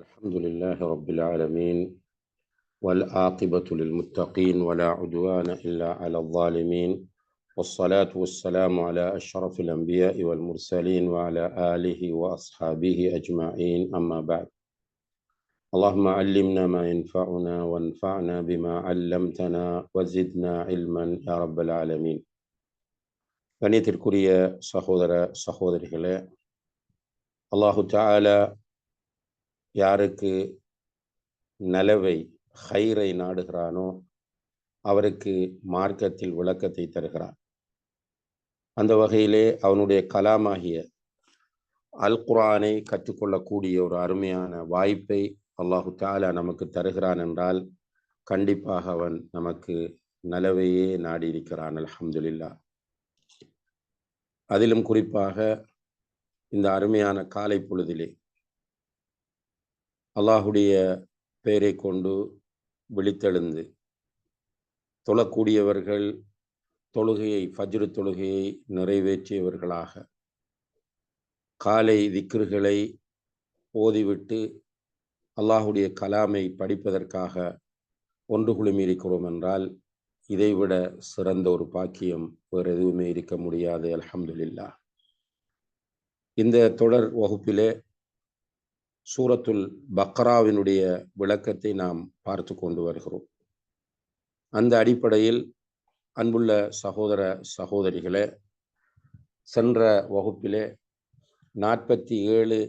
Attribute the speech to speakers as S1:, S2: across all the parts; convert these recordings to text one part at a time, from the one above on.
S1: الحمد لله رب العالمين والعاقبة للمتقين ولا عدوان إلا على الظالمين والصلاة والسلام على أشرف الأنبياء والمرسلين وعلى آله وأصحابه أجمعين أما بعد اللهم علمنا ما ينفعنا وانفعنا بما علمتنا وزدنا علما يا رب العالمين கணியத்திற்குரிய சகோதர சகோதரிகளே அல்லாஹு தாலா யாருக்கு நலவை ஹைரை நாடுகிறானோ அவருக்கு மார்க்கத்தில் விளக்கத்தை தருகிறான் அந்த வகையிலே அவனுடைய கலாமாகிய அல் குரானை கற்றுக்கொள்ளக்கூடிய ஒரு அருமையான வாய்ப்பை அல்லாஹு தாலா நமக்கு தருகிறான் என்றால் கண்டிப்பாக அவன் நமக்கு நலவையே நாடியிருக்கிறான். அலமதுல்லா அதிலும் குறிப்பாக இந்த அருமையான காலை பொழுதிலே அல்லாஹுடைய பெயரை கொண்டு விழித்தெழுந்து தொழக்கூடியவர்கள் தொழுகையை ஃபஜ்ரு தொழுகையை நிறைவேற்றியவர்களாக காலை திக்ருகளை ஓதிவிட்டு அல்லாஹுடைய கலாமை படிப்பதற்காக ஒன்று குழுமியிருக்கிறோம் என்றால் இதைவிட சிறந்த ஒரு பாக்கியம் வேறு எதுவுமே இருக்க முடியாது அலமதுல்லா இந்த தொடர் வகுப்பிலே சூரத்துல் பக்ராவினுடைய விளக்கத்தை நாம் பார்த்து கொண்டு வருகிறோம். அந்த அடிப்படையில் அன்புள்ள சகோதர சகோதரிகளே சென்ற வகுப்பிலே நாற்பத்தி ஏழு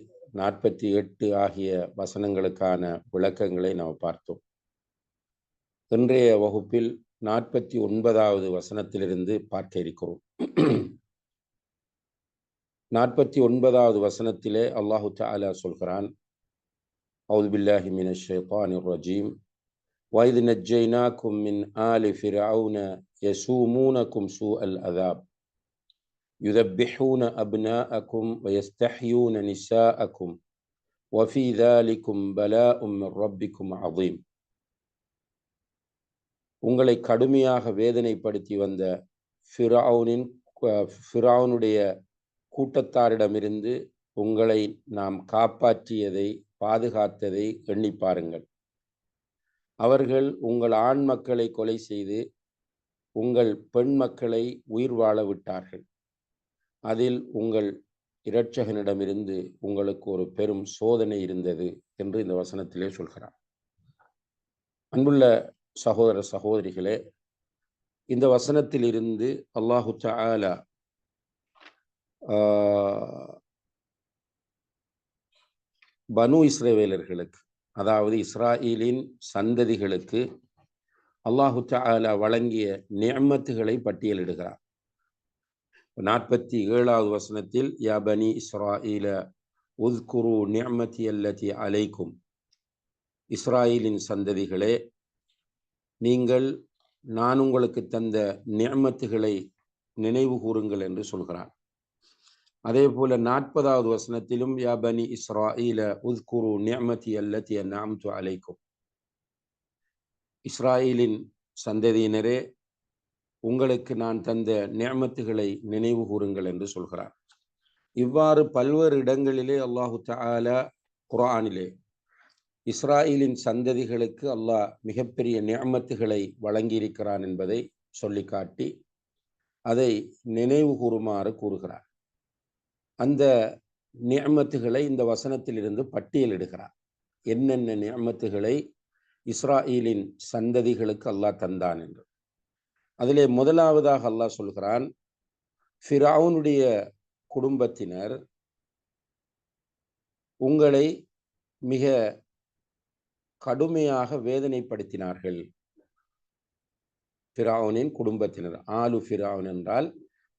S1: நாற்பத்தி எட்டு ஆகிய வசனங்களுக்கான விளக்கங்களை நாம் பார்த்தோம். இன்றைய வகுப்பில் நாற்பத்தி ஒன்பதாவது வசனத்திலிருந்து பார்க்க இருக்கிறோம். நாற்பத்தி ஒன்பதாவது வசனத்திலே அல்லாஹு தாலா சொல்கிறான் أعوذ بالله من الشيطان الرجيم وإذ نجيناكم من آل فرعون يسومونكم سوء العذاب يذبحون أبناءكم ويستحيون نساءكم وفي ذلكم بلاء من ربكم عظيم உங்களை கடுமையாக வேதனைப்படுத்தி வந்த ஃபிரௌனின் ஃபிரௌனுடைய கூட்டத்தாரிடமிருந்து உங்களை நாம் காப்பாற்றியதை பாதுகாத்ததை எண்ணி பாருங்கள். அவர்கள் உங்கள் ஆண் மக்களை கொலை செய்து உங்கள் பெண் மக்களை உயிர் வாழ விட்டார்கள். அதில் உங்கள் இரட்சகனிடமிருந்து உங்களுக்கு ஒரு பெரும் சோதனை இருந்தது என்று இந்த வசனத்திலே சொல்கிறார். அன்புள்ள சகோதர சகோதரிகளே இந்த வசனத்தில் இருந்து அல்லாஹு தாலா பனு இஸ்ரேவேலர்களுக்கு அதாவது இஸ்ராயலின் சந்ததிகளுக்கு அல்லாஹு தாலா வழங்கிய நியமத்துகளை பட்டியலிடுகிறார். நாற்பத்தி ஏழாவது வசனத்தில் யா பனி இஸ்ராயில உத்குரு நியமத்தி அல்லதி அலைக்கும் இஸ்ராயலின் சந்ததிகளே நீங்கள் நான் உங்களுக்கு தந்த நியமத்துகளை நினைவு கூறுங்கள் என்று சொல்கிறார். அதே போல நாற்பதாவது வசனத்திலும் யா பனி இஸ்ராயில உத்குரு நியமதி அல்லத்தி நாம்து அலைக்கும். இஸ்ராயலின் சந்ததியினரே உங்களுக்கு நான் தந்த நியமத்துகளை நினைவு கூறுங்கள் என்று சொல்கிறார். இவ்வாறு பல்வேறு இடங்களிலே அல்லாஹு தாலா குரானிலே இஸ்ராயலின் சந்ததிகளுக்கு அல்லாஹ் மிகப்பெரிய நியமத்துகளை வழங்கியிருக்கிறான் என்பதை சொல்லி காட்டி அதை நினைவு கூறுமாறு கூறுகிறார். அந்த நியமத்துகளை இந்த வசனத்தில் இருந்து பட்டியலிடுகிறார். என்னென்ன நியமத்துகளை இஸ்ராயலின் சந்ததிகளுக்கு அல்லாஹ் தந்தான் என்று. அதிலே முதலாவதாக அல்லாஹ் சொல்கிறான் ஃபிராவுனுடைய குடும்பத்தினர் உங்களை மிக கடுமையாக வேதனைப்படுத்தினார்கள். ஃபிராவுனின் குடும்பத்தினர் ஆலு ஃபிராவுன் என்றால்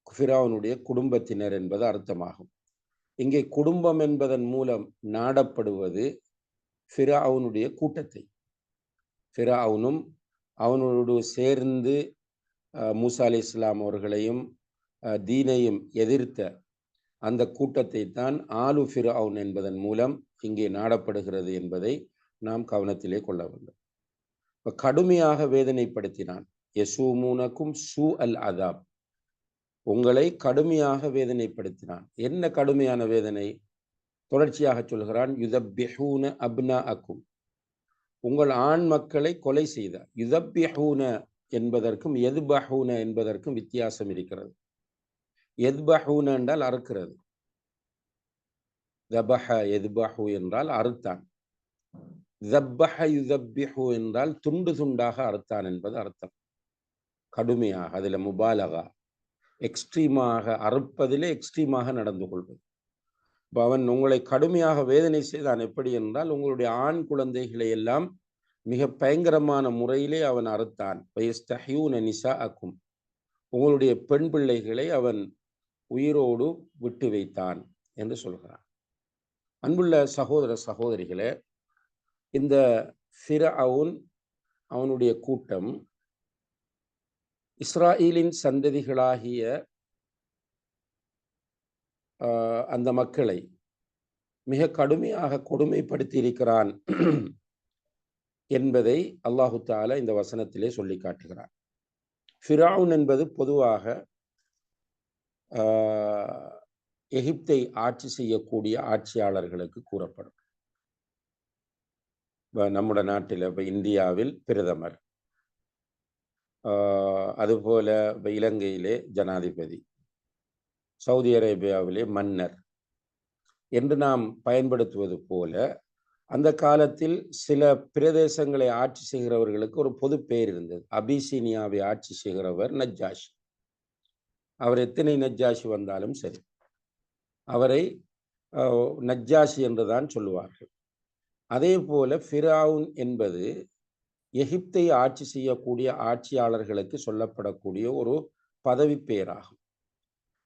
S1: ஃபிராவுனுடைய குடும்பத்தினர் என்பது அர்த்தமாகும். இங்கே குடும்பம் என்பதன் மூலம் நாடப்படுவது ஃபிராவுனுடைய கூட்டத்தை. ஃபிராவுனும் அவனோடு சேர்ந்து மூசா அலி இஸ்லாம் அவர்களையும் தீனையும் எதிர்த்த அந்த கூட்டத்தை தான் ஆலு ஃபிரவுன் என்பதன் மூலம் இங்கே நாடப்படுகிறது என்பதை நாம் கவனத்திலே கொள்ள வேண்டும். இப்போ கடுமையாக வேதனைப்படுத்தினான். யசூமூனக்கும் சூ அல் அதாப். உங்களை கடுமையாக வேதனைப்படுத்தினான். என்ன கடுமையான வேதனை? தொடர்ச்சியாக சொல்கிறான் யுதப்பிஹூன அப்னா அக்கும் உங்கள் ஆண் மக்களை கொலை செய்தார். யுதப்பிஹூன என்பதற்கும் எதுபஹூன என்பதற்கும் வித்தியாசம் இருக்கிறது. எத்பஹூன என்றால் அறுக்கிறது. தபஹ எதுபஹு என்றால் அறுத்தான். தப்பஹ யுதப்பிஹு என்றால் துண்டு துண்டாக அறுத்தான் என்பது அர்த்தம். கடுமையாக அதில் முபாலகா. எக்ஸ்ட்ரீமாக அறுப்பதிலே எக்ஸ்ட்ரீமாக நடந்து கொள்வது. இப்போ அவன் உங்களை கடுமையாக வேதனை செய்தான். எப்படி என்றால் உங்களுடைய ஆண் குழந்தைகளை எல்லாம் மிக பயங்கரமான முறையிலே அவன் அறுத்தான். நிசா அக்கும் உங்களுடைய பெண் பிள்ளைகளை அவன் உயிரோடு விட்டு வைத்தான் என்று சொல்கிறான். அன்புள்ள சகோதர சகோதரிகளே இந்த ஃபிர அவனுடைய கூட்டம் இஸ்ராயலின் சந்ததிகளாகிய அந்த மக்களை மிக கடுமையாக கொடுமைப்படுத்தி இருக்கிறான் என்பதை அல்லாஹு தால இந்த வசனத்திலே சொல்லி காட்டுகிறான். ஃபிராவுன் என்பது பொதுவாக எகிப்தை ஆட்சி செய்யக்கூடிய ஆட்சியாளர்களுக்கு கூறப்படும். நம்முடைய நாட்டில் இப்போ இந்தியாவில் பிரதமர். அதுபோல இலங்கையிலே ஜனாதிபதி சவுதி அரேபியாவிலே மன்னர் என்று நாம் பயன்படுத்துவது போல அந்த காலத்தில் சில பிரதேசங்களை ஆட்சி செய்கிறவர்களுக்கு ஒரு பொது பெயர் இருந்தது. அபிசீனியாவை ஆட்சி செய்கிறவர் நஜ்ஜாஷி. அவர் எத்தனை நஜ்ஜாஷி வந்தாலும் சரி அவரை நஜ்ஜாஷி என்றுதான் சொல்லுவார்கள். அதே போல ஃபிராவுன் என்பது எகிப்தை ஆட்சி செய்யக்கூடிய ஆட்சியாளர்களுக்கு சொல்லப்படக்கூடிய ஒரு பதவி பெயராகும்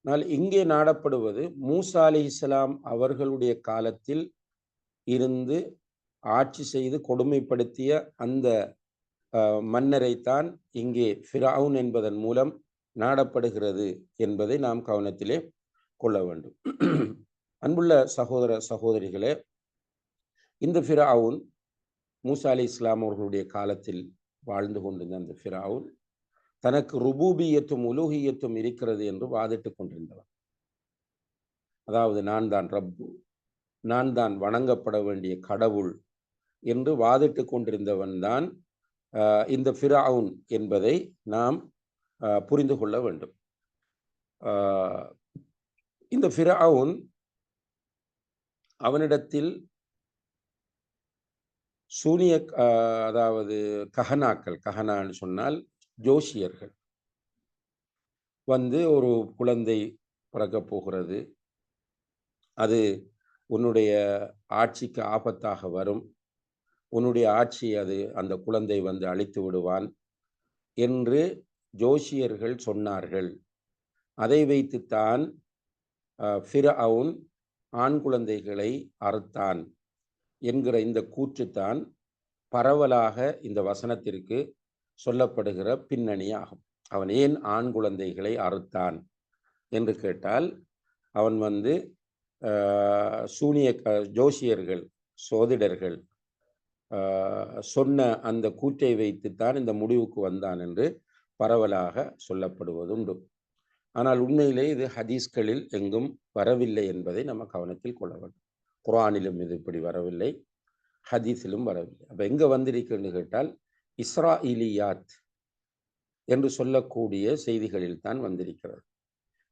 S1: ஆனால் இங்கே நாடப்படுவது மூசா அலி இஸ்லாம் அவர்களுடைய காலத்தில் இருந்து ஆட்சி செய்து கொடுமைப்படுத்திய அந்த மன்னரைத்தான் இங்கே ஃபிரவுன் என்பதன் மூலம் நாடப்படுகிறது என்பதை நாம் கவனத்திலே கொள்ள வேண்டும். அன்புள்ள சகோதர சகோதரிகளே இந்த ஃபிரவுன் மூசா அலி இஸ்லாம் அவர்களுடைய காலத்தில் வாழ்ந்து கொண்டிருந்த அந்த ஃபிராவுன் தனக்கு ருபூபியத்தும் உலூகியத்தும் இருக்கிறது என்று வாதிட்டு கொண்டிருந்தவன். அதாவது நான் தான் ரப்பு நான் தான் வணங்கப்பட வேண்டிய கடவுள் என்று வாதிட்டு கொண்டிருந்தவன் தான் இந்த ஃபிராவுன் என்பதை நாம் புரிந்து கொள்ள வேண்டும். இந்த ஃபிராவுன் அவனிடத்தில் சூனிய அதாவது கஹனாக்கள் கஹனான்னு சொன்னால் ஜோஷியர்கள் வந்து ஒரு குழந்தை பிறக்கப் போகிறது. அது உன்னுடைய ஆட்சிக்கு ஆபத்தாக வரும். உன்னுடைய ஆட்சி அது அந்த குழந்தை வந்து அழித்து விடுவான் என்று ஜோஷியர்கள் சொன்னார்கள். அதை வைத்துத்தான் ஃபிர ஆண் குழந்தைகளை அறுத்தான். என்கிற இந்த கூற்றுத்தான் பரவலாக இந்த வசனத்திற்கு சொல்லப்படுகிற பின்னணி ஆகும் அவன் ஏன் ஆண் குழந்தைகளை அறுத்தான் என்று கேட்டால் அவன் வந்து சூனிய ஜோசியர்கள் சோதிடர்கள் சொன்ன அந்த கூற்றை வைத்துத்தான் இந்த முடிவுக்கு வந்தான் என்று பரவலாக சொல்லப்படுவதுண்டு. ஆனால் உண்மையிலே இது ஹதீஸ்களில் எங்கும் வரவில்லை என்பதை நம்ம கவனத்தில் கொள்ள வேண்டும். குரானிலும் இது இப்படி வரவில்லை ஹதீஸிலும் வரவில்லை. அப்போ எங்கே வந்திருக்குன்னு கேட்டால் இஸ்ராயிலியாத் என்று சொல்லக்கூடிய செய்திகளில் தான் வந்திருக்கிறது.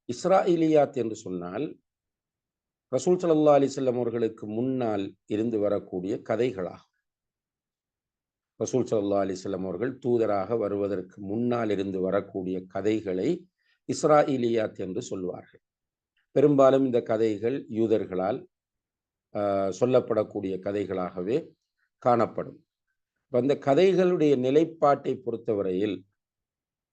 S1: இஸ்ராயிலியாத் என்று சொன்னால் ரசூல் சல்லா அலிசல்லம் அவர்களுக்கு முன்னால் இருந்து வரக்கூடிய கதைகளாகும். ரசூல் சல்லா அலிசல்லம் அவர்கள் தூதராக வருவதற்கு முன்னால் இருந்து வரக்கூடிய கதைகளை இஸ்ராயிலியாத் என்று சொல்வார்கள். பெரும்பாலும் இந்த கதைகள் யூதர்களால் சொல்லப்படக்கூடிய கதைகளாகவே காணப்படும். அந்த கதைகளுடைய நிலைப்பாட்டை பொறுத்தவரையில்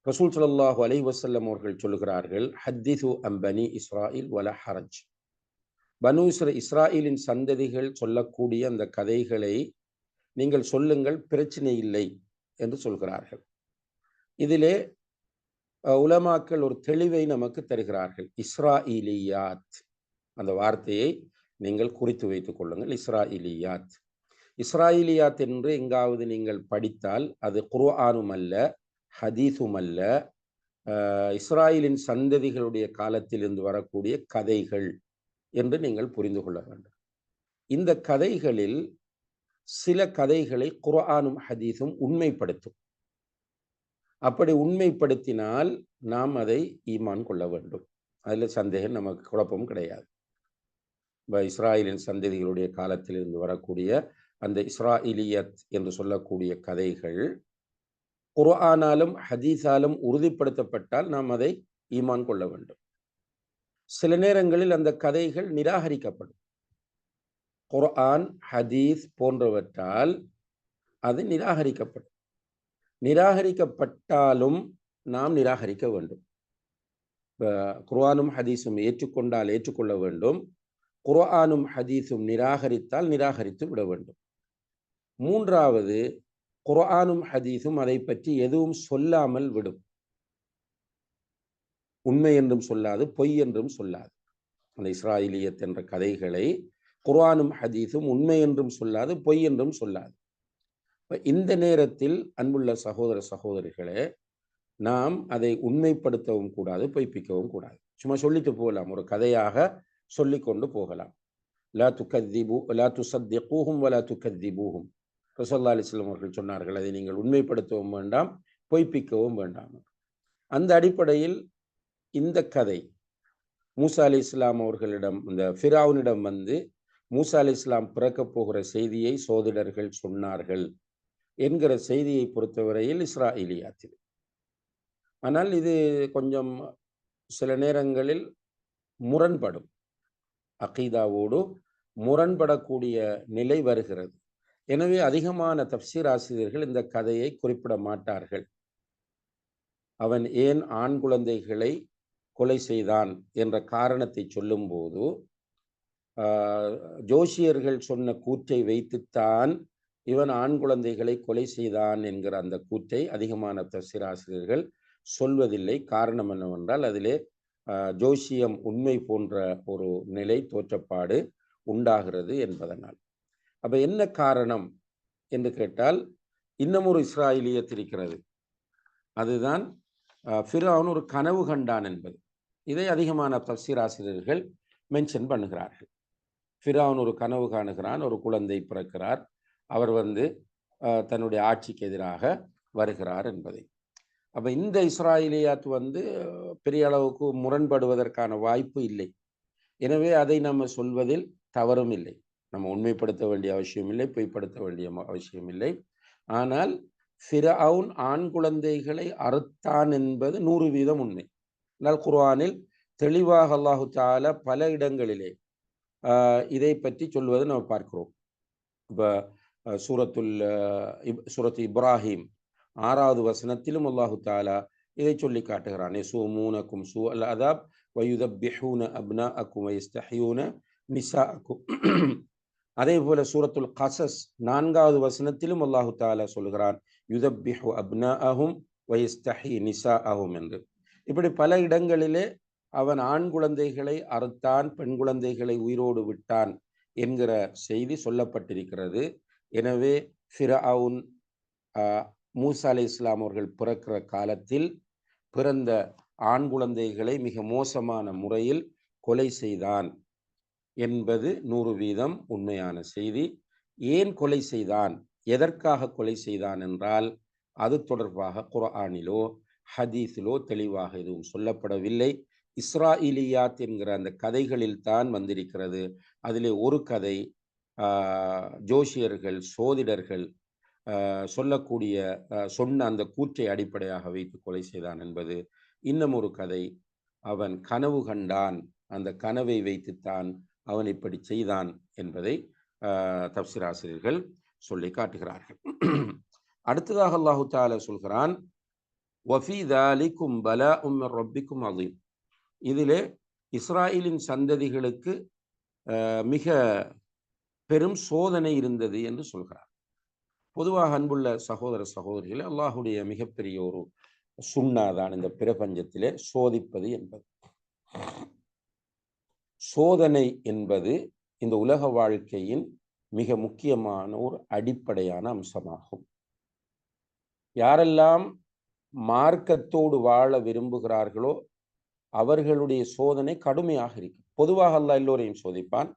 S1: ரசூல் சல்லாஹு அலை வசல்லம் அவர்கள் சொல்கிறார்கள் ஹத்திது அம்பனி இஸ்ராயில் வல ஹரஜ். பனு இஸ்ர இஸ்ராயிலின் சந்ததிகள் சொல்லக்கூடிய அந்த கதைகளை நீங்கள் சொல்லுங்கள் பிரச்சனை இல்லை என்று சொல்கிறார்கள். இதிலே உலமாக்கள் ஒரு தெளிவை நமக்கு தருகிறார்கள். இஸ்ராயிலியாத் அந்த வார்த்தையை நீங்கள் குறித்து வைத்துக் கொள்ளுங்கள். இஸ்ராயிலியாத். இஸ்ராயிலியாத் என்று எங்காவது நீங்கள் படித்தால் அது குர்ஆனும் அல்ல ஹதீஸும் அல்ல. இஸ்ராயலின் சந்ததிகளுடைய காலத்திலிருந்து வரக்கூடிய கதைகள் என்று நீங்கள் புரிந்து கொள்ள வேண்டும். இந்த கதைகளில் சில கதைகளை குர்ஆனும் ஹதீஸும் உண்மைப்படுத்தும். அப்படி உண்மைப்படுத்தினால் நாம் அதை ஈமான் கொள்ள வேண்டும். அதில் சந்தேகம் நமக்கு குழப்பம் கிடையாது. இஸ்ராயலின் சந்ததிகளுடைய காலத்திலிருந்து வரக்கூடிய அந்த இஸ்ராயிலியத் என்று சொல்லக்கூடிய கதைகள் குர்ஆனாலும் ஹதீஸாலும் உறுதிப்படுத்தப்பட்டால் நாம் அதை ஈமான் கொள்ள வேண்டும். சில நேரங்களில் அந்த கதைகள் நிராகரிக்கப்படும். குர்ஆன் ஹதீஸ் போன்றவற்றால் அது நிராகரிக்கப்படும். நிராகரிக்கப்பட்டாலும் நாம் நிராகரிக்க வேண்டும். குர்ஆனும் ஹதீஸும் ஏற்றுக்கொண்டால் ஏற்றுக்கொள்ள வேண்டும். குர்ஆனும் ஹதீஸும் நிராகரித்தால் நிராகரித்து விட வேண்டும். மூன்றாவது குர்ஆனும் ஹதீஸும் அதை பற்றி எதுவும் சொல்லாமல் விடும். உண்மை என்றும் சொல்லாது பொய் என்றும் சொல்லாது. அந்த இஸ்ராயிலியத் என்ற கதைகளை குர்ஆனும் ஹதீஸும் உண்மை என்றும் சொல்லாது பொய் என்றும் சொல்லாது. இந்த நேரத்தில் அன்புள்ள சகோதர சகோதரிகளே நாம் அதை உண்மைப்படுத்தவும் கூடாது பொய்ப்பிக்கவும் கூடாது. சும்மா சொல்லிட்டு போகலாம். ஒரு கதையாக சொல்லிக்கொண்டு போகலாம். லா துக்கத்திபு லா துசத்திகூஹும் வலா துக்கத்திபூஹும். ரசல்லா அலிஸ்லாம் அவர்கள் சொன்னார்கள் அதை நீங்கள் உண்மைப்படுத்தவும் வேண்டாம் பொய்ப்பிக்கவும் வேண்டாம். அந்த அடிப்படையில் இந்த கதை மூசா அலி இஸ்லாம் அவர்களிடம் இந்த ஃபிராவுனிடம் வந்து மூசா அலி இஸ்லாம் பிறக்கப் போகிற செய்தியை சோதிடர்கள் சொன்னார்கள் என்கிற செய்தியை பொறுத்தவரையில் இஸ்ராயிலியாத்தில். ஆனால் இது கொஞ்சம் சில நேரங்களில் முரண்படும். அகீதாவோடு முரண்படக்கூடிய நிலை வருகிறது. எனவே அதிகமான தப்சீர் ஆசிரியர்கள் இந்த கதையை குறிப்பிட மாட்டார்கள். அவன் ஏன் ஆண் குழந்தைகளை கொலை செய்தான் என்ற காரணத்தை சொல்லும்போது ஜோஷியர்கள் சொன்ன கூற்றை வைத்துத்தான் இவன் ஆண் குழந்தைகளை கொலை செய்தான் என்கிற அந்த கூற்றை அதிகமான தப்சீர் ஆசிரியர்கள் சொல்வதில்லை. காரணம் என்னவென்றால் அதிலே ஜோசியம் உண்மை போன்ற ஒரு நிலை தோற்றப்பாடு உண்டாகிறது என்பதனால். அப்போ என்ன காரணம் என்று கேட்டால் இன்னும் ஒரு இஸ்ராயலியத் இருக்கிறது. அதுதான் ஃபிரான் ஒரு கனவு கண்டான் என்பது. இதை அதிகமான தப்சீராசிரியர்கள் மென்ஷன் பண்ணுகிறார்கள். ஃபிரான் ஒரு கனவு காணுகிறான் ஒரு குழந்தை பிறக்கிறார் அவர் வந்து தன்னுடைய ஆட்சிக்கு எதிராக வருகிறார் என்பதை. அப்போ இந்த இஸ்ராயலியாத் வந்து பெரிய அளவுக்கு முரண்படுவதற்கான வாய்ப்பு இல்லை. எனவே அதை நம்ம சொல்வதில் தவறும் இல்லை. நம்ம உண்மைப்படுத்த வேண்டிய அவசியம் இல்லை பொய்ப்படுத்த வேண்டிய அவசியம் இல்லை. ஆனால் ஃபிரவுன் ஆண் குழந்தைகளை அறுத்தான் என்பது நூறு வீதம் உண்மை. ஆனால் குர்ஆனில் தெளிவாக அல்லாஹு தால பல இடங்களிலே இதை பற்றி சொல்வதை நம்ம பார்க்கிறோம். இப்போ சூரத்துல் சூரத் இப்ராஹிம் ஆறாவது வசனத்திலும் அல்லாஹு தாலா இதை சொல்லி காட்டுகிறான். மூனக்கும் சூ அல் அதாப் வயுதப்பிஹூன அப்னா அக்கும் வயஸ்தஹியூன நிசா அக்கும் அதே போல சூரத்துல் கசஸ் நான்காவது வசனத்திலும் அல்லாஹு தாலா சொல்கிறான் யுதப்பிஹு அப்னா அஹும் வயஸ்தஹி நிசா அஹும் என்று. இப்படி பல இடங்களிலே அவன் ஆண் குழந்தைகளை அறுத்தான் பெண் குழந்தைகளை உயிரோடு விட்டான் என்கிற செய்தி சொல்லப்பட்டிருக்கிறது. எனவே ஃபிரவுன் மூசா அலி இஸ்லாம் அவர்கள் பிறக்கிற காலத்தில் பிறந்த ஆண் குழந்தைகளை மிக மோசமான முறையில் கொலை செய்தான் என்பது நூறு வீதம் உண்மையான செய்தி. ஏன் கொலை செய்தான்? எதற்காக கொலை செய்தான் என்றால் அது தொடர்பாக குர்ஆனிலோ ஹதீஸிலோ தெளிவாக எதுவும் சொல்லப்படவில்லை. இஸ்ராயிலியாத் என்கிற அந்த கதைகளில் தான் வந்திருக்கிறது. அதிலே ஒரு கதை ஜோஷியர்கள் சோதிடர்கள் சொல்லக்கூடிய சொன்ன அந்த கூற்றை அடிப்படையாக வைத்து கொலை செய்தான் என்பது இன்னும் ஒரு கதை. அவன் கனவு கண்டான். அந்த கனவை வைத்துத்தான் அவன் இப்படி செய்தான் என்பதை தப்சிராசிரியர்கள் சொல்லி காட்டுகிறார்கள். அடுத்ததாக அல்லாஹு தால சொல்கிறான் வஃபி தாலிக்கும் பலா உம்மர் ரொப்பிக்கும் அதீம் இதிலே இஸ்ராயலின் சந்ததிகளுக்கு மிக பெரும் சோதனை இருந்தது என்று சொல்கிறார். பொதுவாக அன்புள்ள சகோதர சகோதரிகளே அல்லாஹுடைய மிகப்பெரிய ஒரு சுண்ணாதான் இந்த பிரபஞ்சத்திலே சோதிப்பது என்பது. சோதனை என்பது இந்த உலக வாழ்க்கையின் மிக முக்கியமான ஒரு அடிப்படையான அம்சமாகும். யாரெல்லாம் மார்க்கத்தோடு வாழ விரும்புகிறார்களோ அவர்களுடைய சோதனை கடுமையாக இருக்கும் பொதுவாக அல்ல எல்லோரையும் சோதிப்பான்.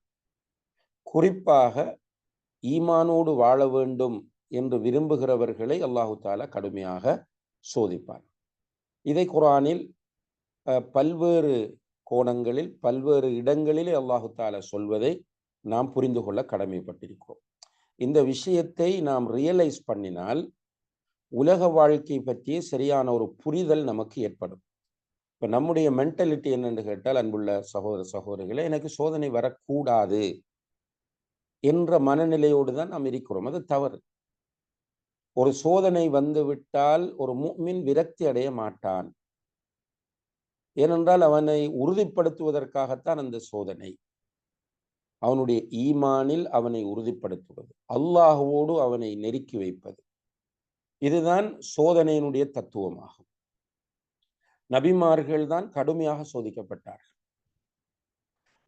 S1: குறிப்பாக ஈமானோடு வாழ வேண்டும் என்று விரும்புகிறவர்களை அல்லாஹு தாலா கடுமையாக சோதிப்பார் இதை குரானில் பல்வேறு கோணங்களில் பல்வேறு இடங்களிலே அல்லாஹு தாலா சொல்வதை நாம் புரிந்து கொள்ள கடமைப்பட்டிருக்கிறோம். இந்த விஷயத்தை நாம் ரியலைஸ் பண்ணினால் உலக வாழ்க்கை பற்றிய சரியான ஒரு புரிதல் நமக்கு ஏற்படும். இப்போ நம்முடைய மென்டாலிட்டி என்னென்று கேட்டால் அன்புள்ள சகோதர சகோதரிகளை எனக்கு சோதனை வரக்கூடாது என்ற மனநிலையோடு தான் நாம் இருக்கிறோம். அது தவறு. ஒரு சோதனை வந்துவிட்டால் ஒரு மின் விரக்தி அடைய மாட்டான். ஏனென்றால் அவனை உறுதிப்படுத்துவதற்காகத்தான் அந்த சோதனை. அவனுடைய ஈமானில் அவனை உறுதிப்படுத்துவது அல்லாஹுவோடு அவனை நெருக்கி வைப்பது. இதுதான் சோதனையினுடைய தத்துவமாகும். நபிமார்கள் தான் கடுமையாக சோதிக்கப்பட்டார்கள்.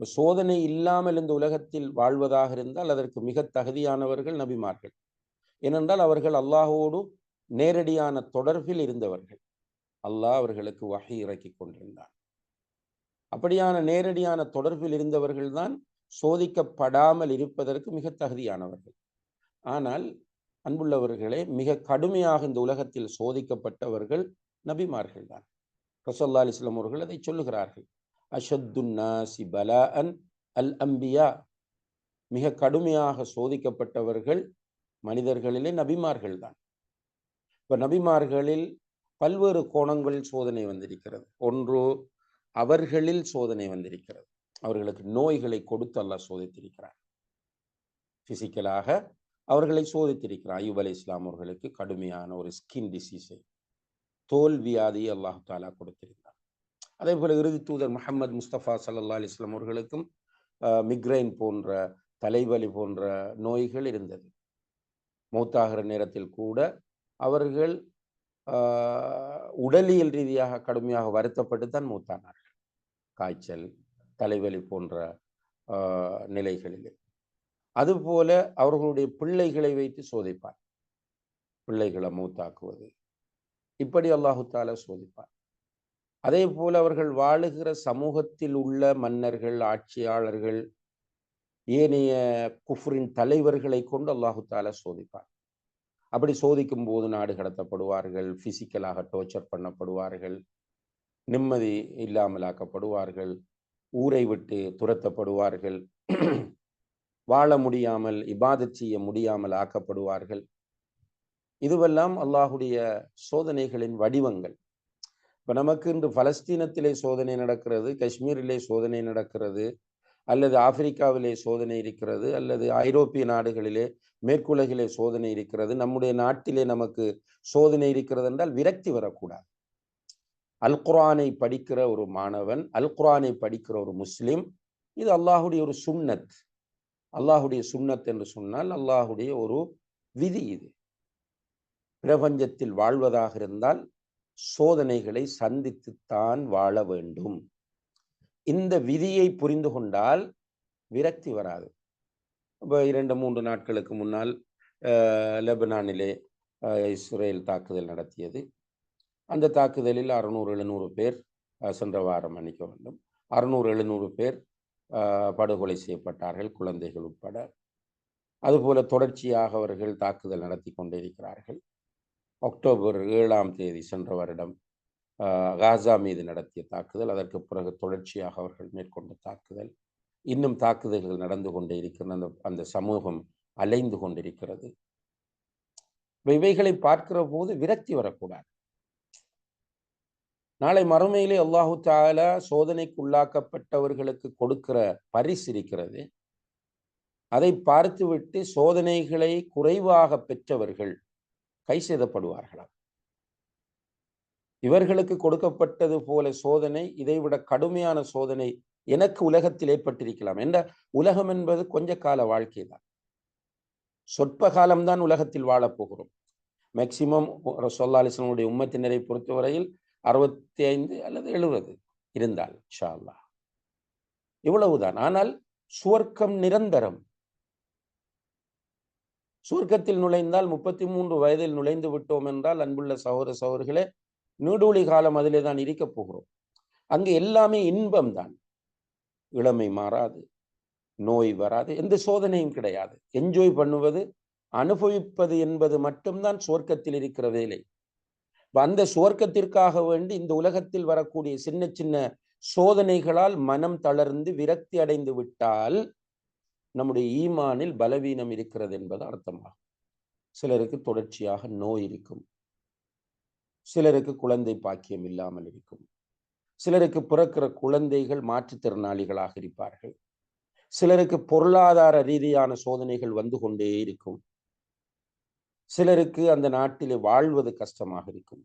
S1: சோதனை இல்லாமல் இந்த உலகத்தில் வாழ்வதாக இருந்தால் அதற்கு மிக தகுதியானவர்கள் நபிமார்கள். ஏனென்றால் அவர்கள் அல்லாஹோடு நேரடியான தொடர்பில் இருந்தவர்கள். அல்லாஹ் அவர்களுக்கு வகை இறக்கி கொண்டிருந்தார் அப்படியான நேரடியான தொடர்பில் இருந்தவர்கள் தான் சோதிக்கப்படாமல் இருப்பதற்கு மிக தகுதியானவர்கள். ஆனால் அன்புள்ளவர்களே மிக கடுமையாக இந்த உலகத்தில் சோதிக்கப்பட்டவர்கள் நபிமார்கள் தான். ரசோல்லா அலிஸ்லாம் அவர்கள் அதை சொல்லுகிறார்கள். அஷத்துன்னாசி பலா அன் அல் அம்பியா. மிக கடுமையாக சோதிக்கப்பட்டவர்கள் மனிதர்களிலே நபிமார்கள் தான். இப்ப நபிமார்களில் பல்வேறு கோணங்களில் சோதனை வந்திருக்கிறது. ஒன்று அவர்களில் சோதனை வந்திருக்கிறது. அவர்களுக்கு நோய்களை கொடுத்து அல்லாஹ் சோதித்திருக்கிறார் பிசிக்கலாக அவர்களை சோதித்திருக்கிறார் ஐயூப் அலி இஸ்லாம் அவர்களுக்கு கடுமையான ஒரு ஸ்கின் டிசீஸை தோல் வியாதி அல்லாஹு தாலா கொடுத்திருந்தார். அதே போல இறுதி தூதர் முகமது முஸ்தபா சல்லா அலிஸ்லாம் அவர்களுக்கும் மிக்ரைன் போன்ற தலைவலி போன்ற நோய்கள் இருந்தது. மௌத்தாகிற நேரத்தில் கூட அவர்கள் உடலியல் ரீதியாக கடுமையாக வருத்தப்பட்டு தான் மூத்தானார்கள். காய்ச்சல் தலைவலி போன்ற நிலைகளிலே. அதுபோல அவர்களுடைய பிள்ளைகளை வைத்து சோதிப்பார். பிள்ளைகளை மூத்தாக்குவது. இப்படி அல்லாஹு தாலா சோதிப்பார். அதே போல அவர்கள் வாழுகிற சமூகத்தில் உள்ள மன்னர்கள் ஆட்சியாளர்கள் ஏனைய குஃப்ரின் தலைவர்களை கொண்டு அல்லாஹு தாலா சோதிப்பார் அப்படி சோதிக்கும் போது நாடு கடத்தப்படுவார்கள் பிசிக்கலாக டோர்ச்சர் பண்ணப்படுவார்கள் நிம்மதி இல்லாமல் ஆக்கப்படுவார்கள் ஊரை விட்டு துரத்தப்படுவார்கள் வாழ முடியாமல் இபாதத் செய்ய முடியாமல் ஆக்கப்படுவார்கள். இதுவெல்லாம் அல்லாஹுடைய சோதனைகளின் வடிவங்கள். இப்போ நமக்கு இன்று பலஸ்தீனத்திலே சோதனை நடக்கிறது காஷ்மீரிலே சோதனை நடக்கிறது அல்லது ஆப்பிரிக்காவிலே சோதனை இருக்கிறது அல்லது ஐரோப்பிய நாடுகளிலே மேற்குலகிலே சோதனை இருக்கிறது. நம்முடைய நாட்டிலே நமக்கு சோதனை இருக்கிறது என்றால் விரக்தி வரக்கூடாது. அல் குரானை படிக்கிற ஒரு மாணவன் அல் குரானை படிக்கிற ஒரு முஸ்லிம் இது அல்லாஹுடைய ஒரு சுண்ணத் அல்லாஹுடைய சுண்ணத் என்று சொன்னால் அல்லாஹுடைய ஒரு விதி இது. பிரபஞ்சத்தில் வாழ்வதாக இருந்தால் சோதனைகளை சந்தித்துத்தான் வாழ வேண்டும். இந்த விதியை புரிந்து கொண்டால் விரக்தி வராது. இப்போ இரண்டு மூன்று நாட்களுக்கு முன்னால் லெபனானிலே இஸ்ரேல் தாக்குதல் நடத்தியது. அந்த தாக்குதலில் அறுநூறு எழுநூறு பேர் சென்ற வாரம் மன்னிக்க வேண்டும் அறுநூறு எழுநூறு பேர் படுகொலை செய்யப்பட்டார்கள் குழந்தைகள் உட்பட. அதுபோல தொடர்ச்சியாக அவர்கள் தாக்குதல் நடத்தி கொண்டிருக்கிறார்கள். அக்டோபர் ஏழாம் தேதி சென்ற வருடம் காசா மீது நடத்திய தாக்குதல் அதற்கு பிறகு தொடர்ச்சியாக அவர்கள் மேற்கொண்ட தாக்குதல். இன்னும் தாக்குதல்கள் நடந்து கொண்டே இருக்கிற அந்த அந்த சமூகம் அலைந்து கொண்டிருக்கிறது. இவைகளை பார்க்கிற போது விரக்தி வரக்கூடாது. நாளை மறுமையிலே அல்லாஹு தாலா சோதனைக்குள்ளாக்கப்பட்டவர்களுக்கு கொடுக்கிற பரிசு இருக்கிறது. அதை பார்த்துவிட்டு சோதனைகளை குறைவாக பெற்றவர்கள் கை செய்தப்படுவார்களாம் இவர்களுக்கு கொடுக்கப்பட்டது போல சோதனை இதைவிட கடுமையான சோதனை எனக்கு உலகத்தில் ஏற்பட்டிருக்கலாம். என்ற உலகம் என்பது கொஞ்ச கால வாழ்க்கை தான். சொற்ப காலம்தான் உலகத்தில் வாழப்போகிறோம் மேக்சிமம் சொல்லா அலிஸ்லனுடைய உம்மத்தினரை பொறுத்தவரையில் அறுபத்தி ஐந்து அல்லது எழுபது இருந்தால் ஷா அல்லா இவ்வளவுதான். ஆனால் சுவர்க்கம் நிரந்தரம். சுவர்க்கத்தில் நுழைந்தால் முப்பத்தி மூன்று வயதில் நுழைந்து விட்டோம் என்றால் அன்புள்ள சகோதர சகோதரிகளே நீடூழி காலம் அதிலே தான் இருக்கப் போகிறோம். அங்கு எல்லாமே இன்பம் தான். இளமை மாறாது நோய் வராது எந்த சோதனையும் கிடையாது. என்ஜாய் பண்ணுவது அனுபவிப்பது என்பது மட்டும்தான் சுவர்க்கத்தில் இருக்கிற வேலை. அந்த சுவர்க்கத்திற்காக வேண்டி இந்த உலகத்தில் வரக்கூடிய சின்ன சின்ன சோதனைகளால் மனம் தளர்ந்து விரக்தி அடைந்து விட்டால் நம்முடைய ஈமானில் பலவீனம் இருக்கிறது என்பது அர்த்தமாகும். சிலருக்கு தொடர்ச்சியாக நோய் இருக்கும். சிலருக்கு குழந்தை பாக்கியம் இல்லாமல் இருக்கும். சிலருக்கு பிறக்கிற குழந்தைகள் மாற்றுத்திறனாளிகளாக இருப்பார்கள். சிலருக்கு பொருளாதார ரீதியான சோதனைகள் வந்து கொண்டே இருக்கும். சிலருக்கு அந்த நாட்டிலே வாழ்வது கஷ்டமாக இருக்கும்.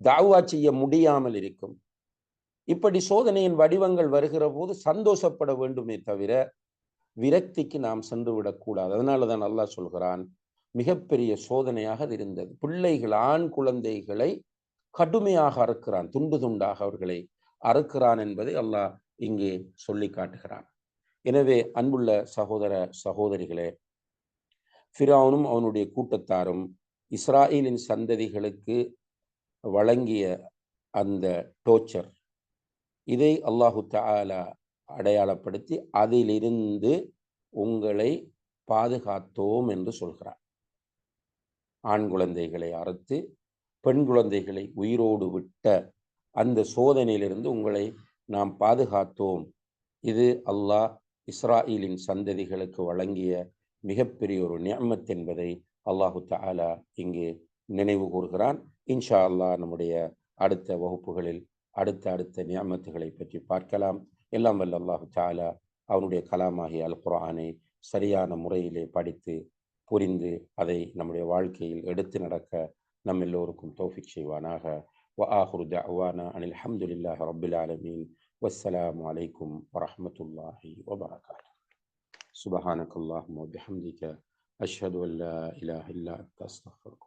S1: தாவா செய்ய முடியாமல் இருக்கும். இப்படி சோதனையின் வடிவங்கள் வருகிற போது சந்தோஷப்பட வேண்டுமே தவிர விரக்திக்கு நாம் சென்று விடக்கூடாது. அதனாலதான் நல்லா சொல்கிறான் மிகப்பெரிய சோதனையாக அது இருந்தது. பிள்ளைகள் ஆண் குழந்தைகளை கடுமையாக அறுக்கிறான் துண்டு துண்டாக அவர்களை அறுக்கிறான் என்பதை அல்லாஹ் இங்கே சொல்லி காட்டுகிறான். எனவே அன்புள்ள சகோதர சகோதரிகளே ஃபிரானும் அவனுடைய கூட்டத்தாரும் இஸ்ராயலின் சந்ததிகளுக்கு வழங்கிய அந்த டோச்சர் இதை அல்லாஹு தாலா அடையாளப்படுத்தி அதிலிருந்து உங்களை பாதுகாத்தோம் என்று சொல்கிறார் ஆண் குழந்தைகளை அறுத்து பெண் குழந்தைகளை உயிரோடு விட்ட அந்த சோதனையிலிருந்து உங்களை நாம் பாதுகாத்தோம். இது அல்லாஹ் இஸ்ராயலின் சந்ததிகளுக்கு வழங்கிய மிகப்பெரிய ஒரு நியமத் என்பதை அல்லாஹு தாலா இங்கே நினைவு கூறுகிறான். இன்ஷா அல்லாஹ் நம்முடைய அடுத்த வகுப்புகளில் அடுத்த அடுத்த நியமத்துகளை பற்றி பார்க்கலாம். எல்லாம் வல்ல அல்லாஹு தாலா அவனுடைய கலாமாகிய அல் குரானை சரியான முறையிலே படித்து புரிந்து அதை நம்முடைய வாழ்க்கையில் எடுத்து நடக்க நம் எல்லோருக்கும் தோஃபிக் செய்வானாக وآخر دعوانا أن الحمد لله رب العالمين والسلام عليكم ورحمة الله وبركاته سبحانك اللهم وبحمدك أشهد أن لا إله إلا أنت أستغفرك